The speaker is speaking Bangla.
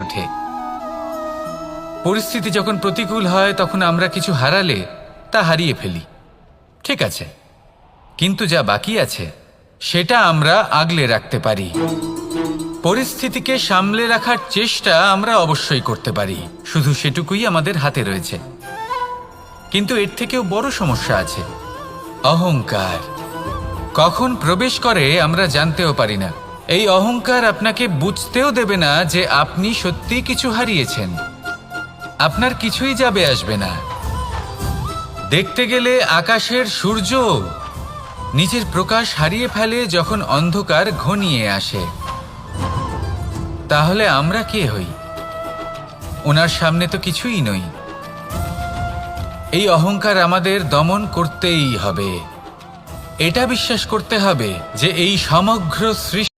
ওঠে। পরিস্থিতি যখন প্রতিকূল হয়, তখন আমরা কিছু হারালে তা হারিয়ে ফেলি। ঠিক আছে। কিন্তু যা বাকি আছে, সেটা আমরা আগলে রাখতে পারি। পরিস্থিতিকে সামলে রাখার চেষ্টা আমরা অবশ্যই করতে পারি। শুধু সেটুকুই আমাদের হাতে রয়েছে। কিন্তু এর থেকেও বড় সমস্যা আছে। অহংকার। কখন প্রবেশ করে আমরা জানতেও পারি না। এই অহংকার আপনাকে বুঝতেও দেবে না যে আপনি সত্যি কিছু হারিয়েছেন। আপনার কিছুই যাবে আসবে না। দেখতে গেলে আকাশের সূর্য নিজের প্রকাশ হারিয়ে ফেলে যখন অন্ধকার ঘনিয়ে আসে। তাহলে আমরা কে হই? ওনার সামনে তো কিছুই নই। এই অহংকার আমাদের দমন করতেই হবে। এটা বিশ্বাস করতে হবে যে এই সমগ্র সৃষ্টি